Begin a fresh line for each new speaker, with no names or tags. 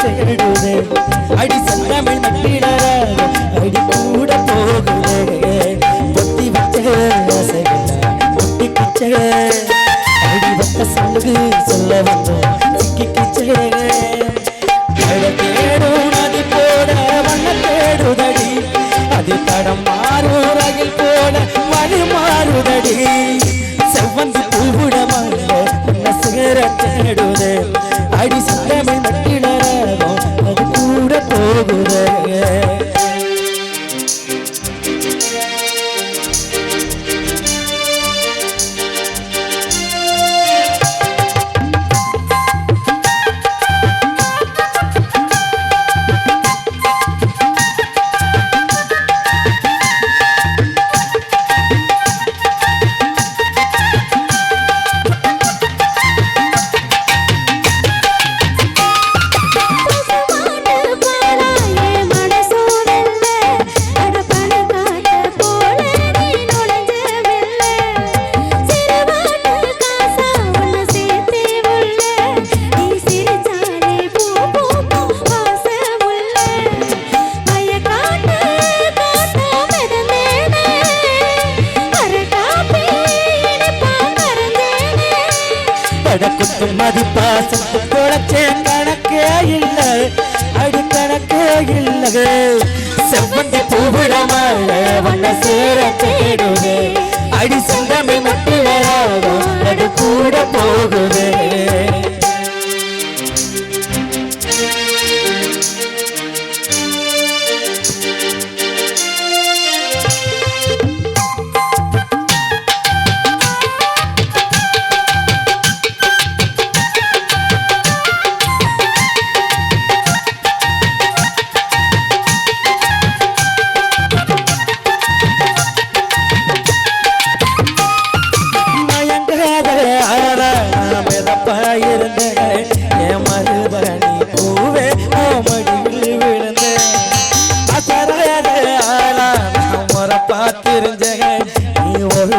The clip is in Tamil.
தேடுதே அடி செந்தமிழ் மட்டிடராக அடி கூட போகுதே பொத்தி வச்ச ஆசைகள் பொட்டி அடி வத்த சொல்லுது சொல்ல வந்தோம் சிக்கி கிச்ச தேடும் நதி போட வண்ண தேடுதடி அது தடம் மாறும் மாறுதடி செவ்வந்தி புல்புடமாக சேர தேடுதே அடி சிந்தமிழ் மட்டிடராகும் அது கூட போகுதே. படக்குத்து பாசம் குளச்சேன் கணக்கே இல்லை. அடி கணக்கே இல்லை. செவ்வந்தி பூவிடமால வண்ண சேர தேடுவே அடி முறை நீ ஒரு